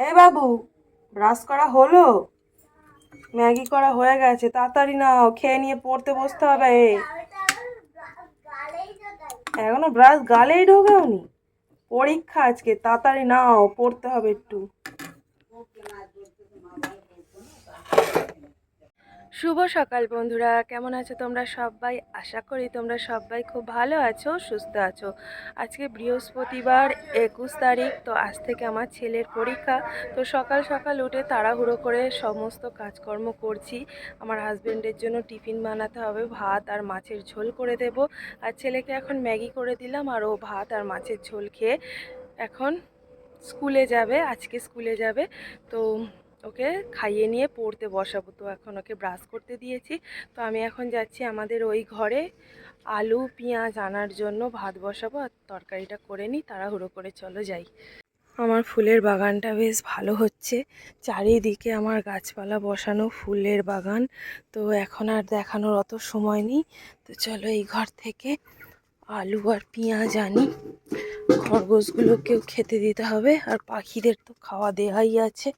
এই বাবু, ব্রাশ করা হলো? ম্যাগি করা হয়ে গেছে, তাড়াতাড়ি নাও, খেয়ে নিয়ে পড়তে বসতে হবে। এখনও ব্রাশ গালেই ঢোকাওনি। পরীক্ষা আজকে, তাড়াতাড়ি নাও, পড়তে হবে একটু। শুভ সকাল বন্ধুরা, কেমন আছো তোমরা সবাই? আশা করি তোমরা সবাই খুব ভালো আছো, সুস্থ আছো। আজকে বৃহস্পতিবার, একুশ তারিখ, তো আজ থেকে আমার ছেলের পরীক্ষা। তো সকাল সকাল উঠে তাড়াহুড়ো করে সমস্ত কাজকর্ম করছি। আমার হাজবেন্ডের জন্য টিফিন বানাতে হবে, ভাত আর মাছের ঝোল করে দেব। আর ছেলেকে এখন ম্যাগি করে দিলাম, আর ও ভাত আর মাছের ঝোল খেয়ে এখন স্কুলে যাবে, আজকে স্কুলে যাবে। তো ওকে খাইয়ে নিয়ে পড়তে বসাবো। তো এখন ওকে ব্রাশ করতে দিয়েছি। তো আমি এখন যাচ্ছি আমাদের ওই ঘরে। আলু, পেঁয়াজ আনার জন্য ভাত বসাবো আর তরকারিটা করে নিই, তাড়াহুড়ো করে চলো যাই। আমার ফুলের বাগানটা বেশ ভালো হচ্ছে। চারিদিকে আমার গাছপালা বসানো ফুলের বাগান। তো এখন আর দেখানোর অত সময় নেই। তো চলো এই ঘর থেকে আলু আর পেঁয়াজ আনি। খরগোশগুলোকেও খেতে দিতে হবে। আর পাখিদের তো খাওয়া দেওয়াই আছে।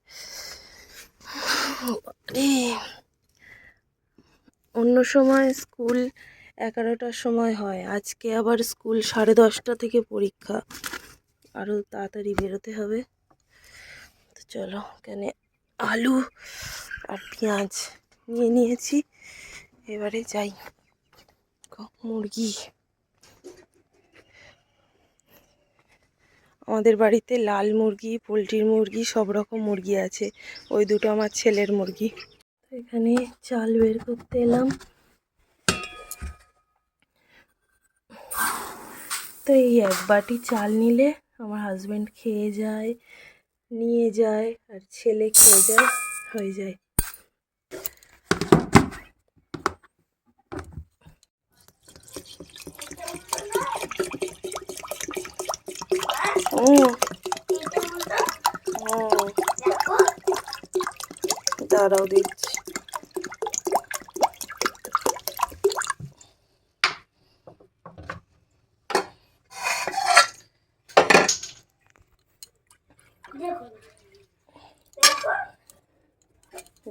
অন্য সময় স্কুল এগারোটার সময় হয়। আজকে আবার স্কুল সাড়ে দশটা থেকে পরীক্ষা। আরও তাড়াতাড়ি বেরোতে হবে। তো চলো, এখানে আলু আর পেঁয়াজ নিয়ে নিয়েছি। এবারে যাই। মুরগি। আমাদের বাড়িতে লাল মুরগি, পোলট্রির মুরগি, সব রকম মুরগি আছে। ওই দুটো আমার ছেলের মুরগি। তো এখানে চাল বের করতে এলাম। তো এই এক বাটি চাল নিলে আমার হাজব্যান্ড খেয়ে যায়, নিয়ে যায়, আর ছেলে খেয়ে যায়, হয়ে যায়। দাঁড়াও দিচ্ছি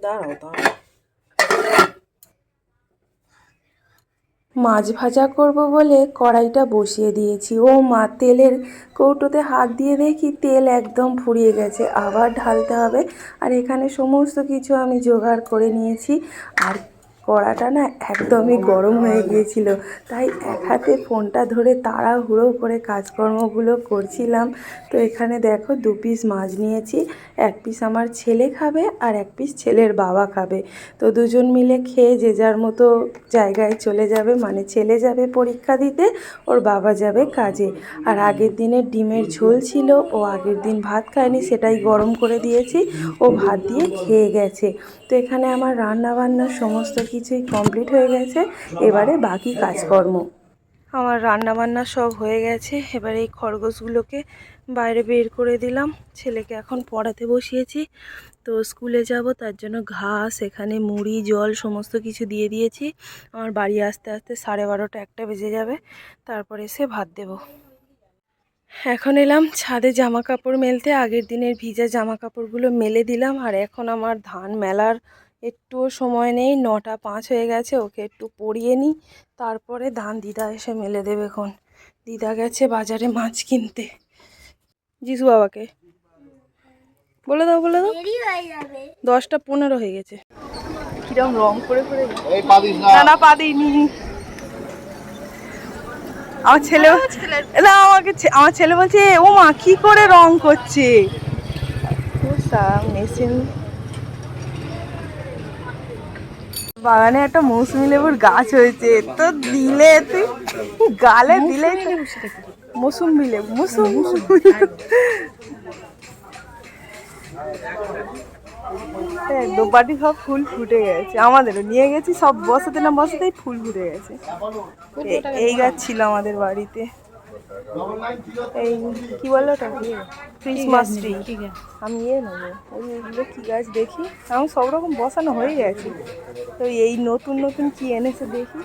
দাঁড়াও দাঁড়াও মাছ ভাজা করব বলে কড়াইটা বসিয়ে দিয়েছি। ও মা, তেলের কৌটোতে হাত দিয়ে দেখি তেল একদম ফুরিয়ে গেছে। আবার ঢালতে হবে। আর এখানে সমস্ত কিছু আমি জোগাড় করে নিয়েছি। আর কড়াটা না একদমই গরম হয়ে গিয়েছিল। তাই এক হাতে ফোনটা ধরে তাড়াহুড়ো করে কাজকর্মগুলো করছিলাম। তো এখানে দেখো দু পিস মাছ নিয়েছি। এক পিস আমার ছেলে খাবে আর এক পিস ছেলের বাবা খাবে। তো দুজন মিলে খেয়ে যে যার মতো জায়গায় চলে যাবে মানে ছেলে যাবে পরীক্ষা দিতে, ওর বাবা যাবে কাজে। আর আগের দিনের ডিমের ঝোল ছিল, ও আগের দিন ভাত খায়নি, সেটাই গরম করে দিয়েছি। ও ভাত দিয়ে খেয়ে গেছে। তো এখানে আমার রান্না বান্না সমস্ত কিছুই কমপ্লিট হয়ে গেছে। এবারে বাকি কাজকর্ম। আমার রান্না বান্না সব হয়ে গেছে। এবার এই খরগোশগুলোকে বাইরে বের করে দিলাম। ছেলেকে এখন পড়াতে বসিয়েছি। তো স্কুলে যাব, তার জন্য ঘাস, এখানে মুড়ি, জল সমস্ত কিছু দিয়ে দিয়েছি। আমার বাড়ি আসতে আসতে সাড়ে বারোটা একটা বেজে যাবে। তারপরে এসে ভাত দেবো। এখন এলাম ছাদে জামা কাপড় মেলতে। আগের দিনের ভিজা জামা কাপড়গুলো মেলে দিলাম। আর এখন আমার ধান মেলার একটুও সময় নেই নটা পাঁচ হয়ে গেছে ওকে একটু পরিয়ে নিই। তারপরে ধান দিদা এসে মেলে দেবে এখন। দিদা গেছে বাজারে মাছ কিনতে। যিশু বাবাকে। বলে দাও বলে দাও। হয়ে দশটা পনেরো হয়ে গেছে। কিরম রং করে করে এই পাদিস না। না না পা দিইনি। আমার ছেলে না আমাকে ছে- আমার ছেলে বলছে ও মা কি করে রং করছে? মেশিন। বাগানে একটা মৌসুমি লেবুর গাছ হয়েছে। তো দিলে তুই গালে দিলে মৌসুমি লেবু মৌসুম দোপাটি সব ফুল ফুটে গেছে। আমাদেরও নিয়ে গেছি সব বসাতে না বসাতেই ফুল ফুটে গেছে। এই গাছ ছিল আমাদের বাড়িতে। এই কি বলল ওটা? ক্রিসমাস ট্রি আমি ইয়ে নেব। ওই এগুলো কি গাছ দেখি? আমি সব রকম বসানো হয়ে গেছে। তো এই নতুন নতুন কি এনেছে দেখি?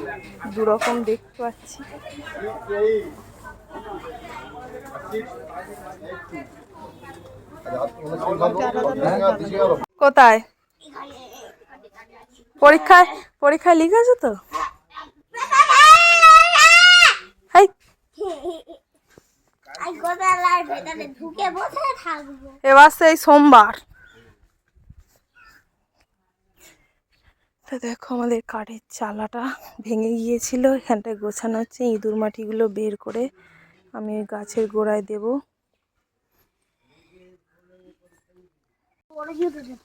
দু রকম দেখতে পাচ্ছি। কোথায়? পরীক্ষায় পরীক্ষায় লিখেছো তো? হাই। এবার সেই সোমবার। দেখো আমাদের কাঠের চালাটা ভেঙে গিয়েছিল এখানটায় গোছানো হচ্ছে, ইঁদুর মাটিগুলো বের করে আমি ওই গাছের গোড়ায় দেব।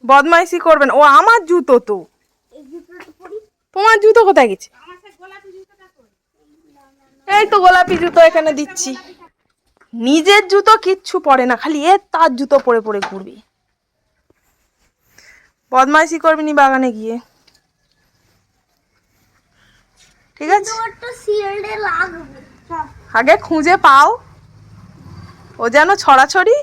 বদমাইশি করবেন, ও আমার জুতো তো। তোমার জুতো কোথায় গেছে? এই তো গোলাপি জুতো এখানে দিচ্ছি। নিজের জুতো কিচ্ছু পরে না খালি এ তার জুতো পরে পরে ঘুরবি। বদমাইশি করবি নি বাগানে গিয়ে। ঠিক আছে? আগে খুঁজে পাও। ও যেন ছড়াছড়ি।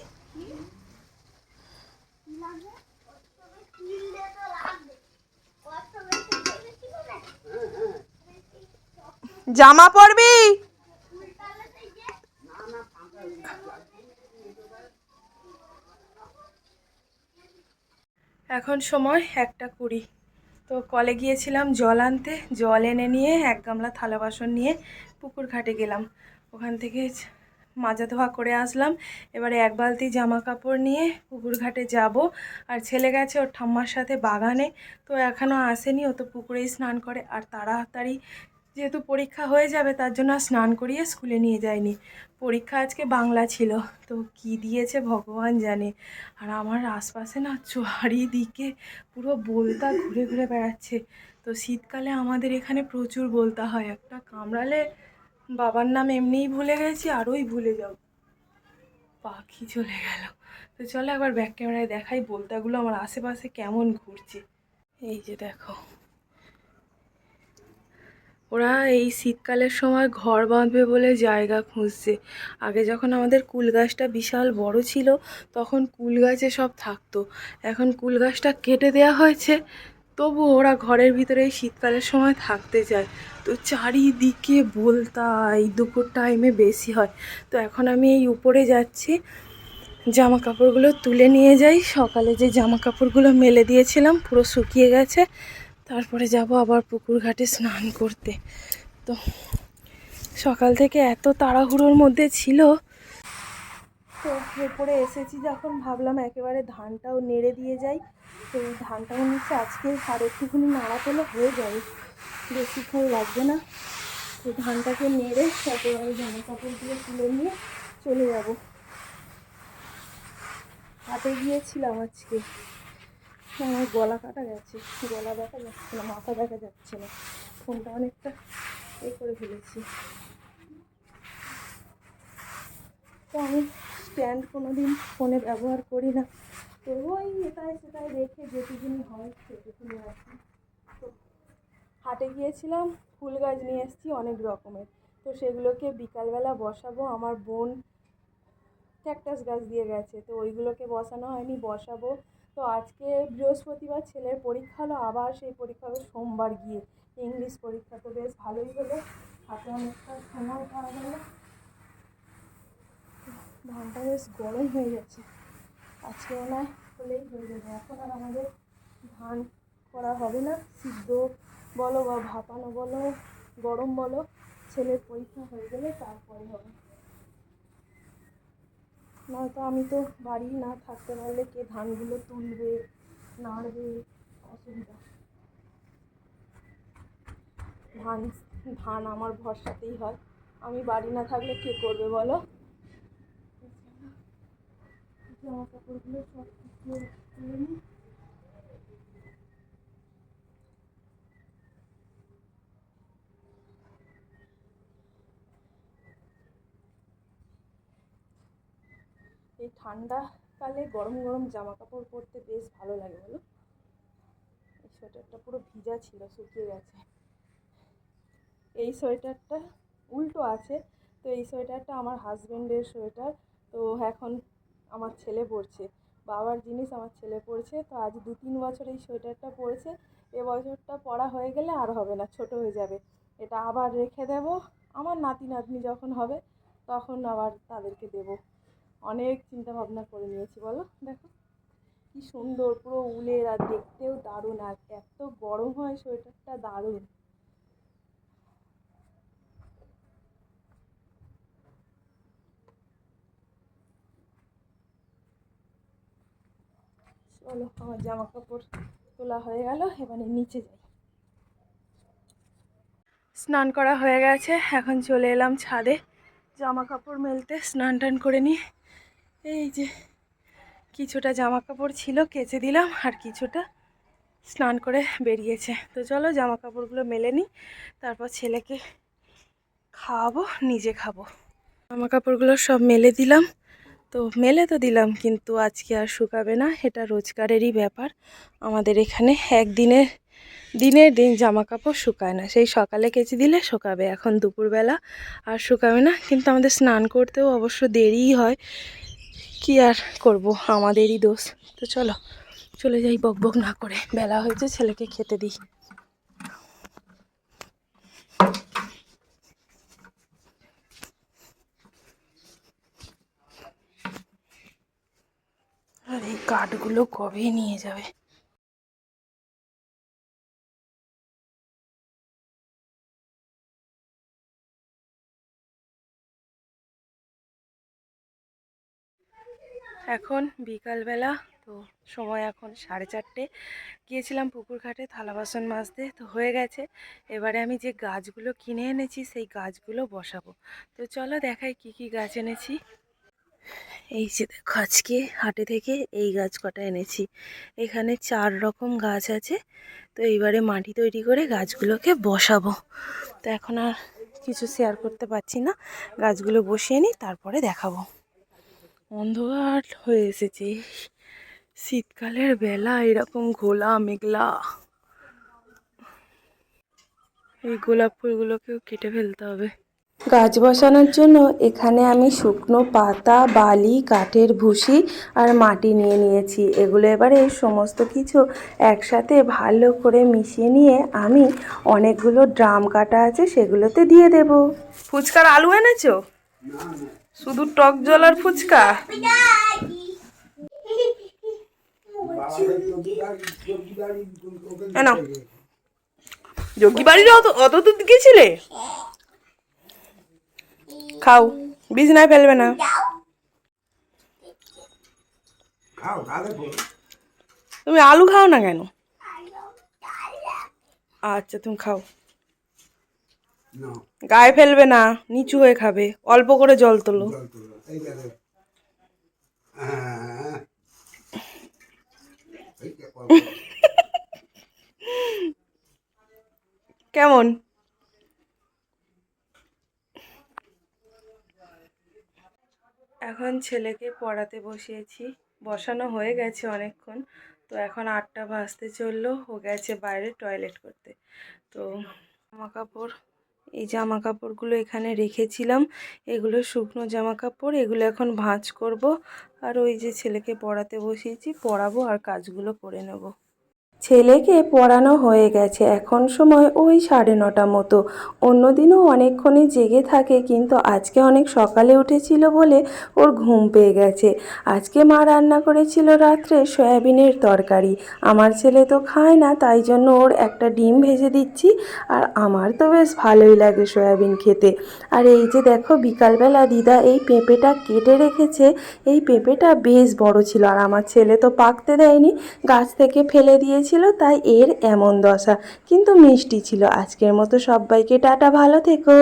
জামা পরবি? এখন সময় একটা কুড়ি। তো কলে গিয়েছিলাম জল আনতে, জল এনে নিয়ে এক গামলা থালা বাসন নিয়ে পুকুর ঘাটে গেলাম। ওখান থেকে মাজা ধোয়া করে আসলাম। এবারে এক বালতি জামা কাপড় নিয়ে পুকুর ঘাটে যাব। আর ছেলে গেছে ওর ঠাম্মার সাথে বাগানে। তো এখনও আসেনি, ও তো পুকুরেই স্নান করে। আর তাড়াতাড়ি যেহেতু পরীক্ষা হয়ে যাবে, তার জন্য আর স্নান করিয়ে স্কুলে নিয়ে যায়নি পরীক্ষা আজকে বাংলা ছিল, তো কি দিয়েছে ভগবান জানে। আর আমার আশপাশে না চারিদিকে পুরো বলতা ঘুরে ঘুরে বেড়াচ্ছে। তো শীতকালে আমাদের এখানে প্রচুর বলতা হয়। একটা কামড়ালে বাবার নাম এমনিই ভুলে গেছি আরোই ভুলে যাব পাখি চলে গেল। তো চলো একবার ব্যাক ক্যামেরায় দেখাই বলতাগুলো আমার আশেপাশে কেমন ঘুরছে। এই যে দেখো। ওরা এই শীতকালের সময় ঘর বাঁধবে বলে জায়গা খুঁজছে। আগে যখন আমাদের কুল গাছটা বিশাল বড় ছিল, তখন কুল গাছে সব থাকতো। এখন কুল গাছটা কেটে দেওয়া হয়েছে। তবু ওরা ঘরের ভিতরে এই শীতকালের সময় থাকতে চায়। তো চারিদিকে বলতা এই দুপুর টাইমে বেশি হয়। তো এখন আমি এই উপরে যাচ্ছি। জামা কাপড়গুলো তুলে নিয়ে যাই। সকালে যে জামা কাপড়গুলো মেলে দিয়েছিলাম, পুরো শুকিয়ে গেছে। তারপরে যাব আবার পুকুর ঘাটে স্নান করতে। তো সকাল থেকে এত তাড়াহুড়োর মধ্যে ছিল। তো এরপরে এসেছি যখন, ভাবলাম একেবারে ধানটাও নেড়ে দিয়ে যাই। তো এই ধানটা মনে হচ্ছে আজকে আর একটুখানি নাড়া পেলে হয়ে যাবে। বেশিক্ষণ লাগবে না। তো ধানটাকে নেড়ে একেবারে জামা কাপড় দিয়ে তুলে নিয়ে চলে যাব। হাতে গিয়েছিলাম আজকে। আমার গলা কাটা গেছে, গলা দেখা যাচ্ছে না, মাথা দেখা যাচ্ছে না। ফোনটা অনেকটা এ করে ফেলেছি। তো আমি স্ট্যান্ড কোনো দিন ফোনে ব্যবহার করি না। তো ওই এটাই সেটাই রেখে যেটুকুনি হয় সেটুকুনি আর তো হাটে গিয়েছিলাম, ফুল গাছ নিয়ে এসেছি অনেক রকমের। তো সেগুলোকে বিকালবেলা বসাবো। আমার বোন ক্যাকটাস গাছ দিয়ে গেছে, তো ওইগুলোকে বসানো হয়নি, বসাবো। তো আজকে বৃহস্পতিবার ছেলের পরীক্ষা হলো, আবার সেই পরীক্ষা হবে সোমবার গিয়ে। ইংলিশ পরীক্ষা তো বেশ ভালোই হলো। হাতে অনেকটা সময় পাওয়া গেল। ধানটা বেশ গরম হয়ে গেছে। আজকে হয় হলেই হয়ে যাবে। এখন আর আমাদের ধান করা হবে না। সিদ্ধ বলো বা ভাপানো বলো, গরম বলো, ছেলের পরীক্ষা হয়ে গেলে তারপরে হবে। নয়তো আমি তো বাড়ি না থাকতে পারলে কে ধানগুলো তুলবে, নাড়বে? অসুবিধা। ধান ধান আমার ভরসাতেই হয়। আমি বাড়ি না থাকলে কে করবে বলো? জামা কাপড়গুলো সব এই ঠান্ডাকালে গরম গরম জামা কাপড় পরতে বেশ ভালো লাগে, বলো? এই সোয়েটারটা পুরো ভিজা ছিল, শুকিয়ে গেছে। এই সোয়েটারটা উল্টো আছে, তো এই সোয়েটারটা আমার হাজব্যান্ডের সোয়েটার, তো এখন আমার ছেলে পরছে। বাবার জিনিস আমার ছেলে পরছে, তো আজ দু তিন বছর এই সোয়েটারটা পরেছে। এ বছরটা পরা হয়ে গেলে আর হবে না, ছোট হয়ে যাবে। এটা আবার রেখে দেব, আমার নাতি নাতনি যখন হবে, তখন আবার তাদেরকে দেবো। অনেক চিন্তা ভাবনা করে নিয়েছি, বলো? দেখো। কি সুন্দর, পুরো উলের আর দেখতেও দারুণ, আর এত গরম হয় সোয়েটারটা, দারুণ। চলো, আমার জামা কাপড় তোলা হয়ে গেল, এবারে নিচে যাই। স্নান করা হয়ে গেছে, এখন চলে এলাম ছাদে। জামা কাপড় মেলতে স্নান টান করে নিয়ে এই যে, কিছুটা জামা কাপড় ছিল, কেচে দিলাম আর কিছুটা স্নান করে বেরিয়েছে। তো চলো জামা কাপড়গুলো মেলে নিই, তারপর ছেলেকে খাওয়াবো, নিজে খাব। জামা কাপড়গুলো সব মেলে দিলাম। তো মেলে তো দিলাম, কিন্তু আজকে আর শুকাবে না, এটা রোজগারেরই ব্যাপার। আমাদের এখানে একদিনের, দিনের দিন জামা কাপড় শুকায় না। সেই সকালে কেচে দিলে শুকাবে, এখন দুপুরবেলা আর শুকাবে না। কিন্তু আমাদের স্নান করতেও অবশ্য দেরিই হয়। কি আর করব? আমাদেরই দোষ। তো চলো, চলে যাই বক বক না করে। বেলা হয়েছে, ছেলেকে খেতে দিই। আর এই কাঠগুলো কবে নিয়ে যাবে? এখন বিকালবেলা, তো সময় এখন সাড়ে চারটে। গিয়েছিলাম পুকুর ঘাটে থালা বাসন মাজতে, তো হয়ে গেছে। এবারে আমি যে গাছগুলো কিনে এনেছি, সেই গাছগুলো বসাবো। তো চলো দেখাই কি কি গাছ এনেছি। এই যে দেখো, আজকে হাটে থেকে এই গাছ কটা এনেছি। এখানে চার রকম গাছ আছে, তো এইবারে মাটি তৈরি করে গাছগুলোকে বসাবো। তো এখন আর কিছু শেয়ার করতে পারছি না। গাছগুলো বসিয়ে নিই, তারপরে দেখাবো। অন্ধকার হয়ে এসেছে শীতকালের বেলা এরকম ঘোলা মেঘলা। এই গোলাপ ফুলগুলোকেও কেটে ফেলতে হবে। গাছ বসানোর জন্য এখানে আমি শুকনো পাতা বালি কাঠের ভুসি আর মাটি নিয়ে নিয়েছি। এগুলো এবারে সমস্ত কিছু একসাথে ভালো করে মিশিয়ে নিয়ে আমি অনেকগুলো ড্রাম কাটা আছে সেগুলোতে দিয়ে দেব। ফুচকার আলু এনেছো? শুধু টক জলার ফুচকা? কেন যোগী বাড়ির অত অত দূর গেছিলে খাও বিছনায় ফেলবে না। তুমি আলু খাও না কেন? আচ্ছা তুমি খাও। গায়ে ফেলবে না নিচু হয়ে খাবে অল্প করে জল তোলো। হ্যাঁ। কেমন? এখন ছেলেকে পড়াতে বসিয়েছি বসানো হয়ে গেছে অনেকক্ষণ। তো এখন আটটা বাজতে চলল ও গেছে বাইরে টয়লেট করতে। তো জামা কাপড় এই জামা কাপড়গুলো এখানে রেখেছিলাম। এগুলো শুকনো জামা কাপড় এগুলো এখন ভাঁজ করব। আর ওই যে ছেলেকে পড়াতে বসিয়েছি, পড়াবো আর কাজগুলো করে নেব। ছেলেকে পড়ানো হয়ে গেছে। এখন সময় ওই সাড়ে নটা মতো। অন্যদিনও অনেকক্ষণই জেগে থাকে, কিন্তু আজকে অনেক সকালে উঠেছিল বলে ওর ঘুম পেয়ে গেছে। আজকে মা রান্না করেছিল রাত্রে সয়াবিনের তরকারি। আমার ছেলে তো খায় না, তাই জন্য ওর একটা ডিম ভেজে দিচ্ছি, আর আমার তো বেশ ভালোই লাগে সয়াবিন খেতে। আর এই যে দেখো, বিকালবেলা দিদা এই পেঁপেটা কেটে রেখেছে। এই পেঁপেটা বেশ বড় ছিল, আর আমার ছেলে তো পাকতে দেয়নি। গাছ থেকে ফেলে দিয়েছিল তাই এর এমন দশা। কিন্তু মিষ্টি ছিল। আজকের মতো সবাইকে টাটা ভালো থেকো।